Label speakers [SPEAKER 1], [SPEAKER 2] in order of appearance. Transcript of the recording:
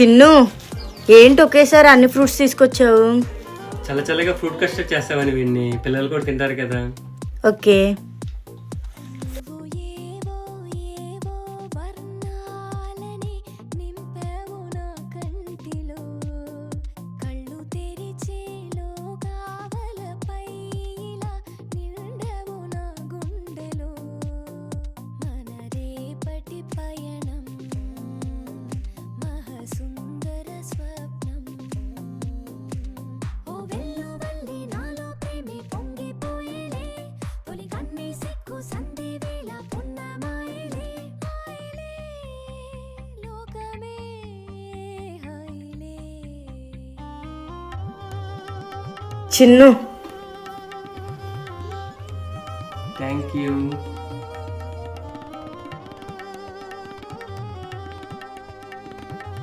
[SPEAKER 1] చిన్ను ఏంటి ఒకేసారి అన్ని ఫ్రూట్స్ తీసుకొచ్చావు?
[SPEAKER 2] చల్ల చల్లగా ఫ్రూట్ కస్టర్డ్ చేస్తామని వీడిని పిల్లలు కూడా తింటారు కదా.
[SPEAKER 1] ఓకే. చిన్ను.
[SPEAKER 2] Thank you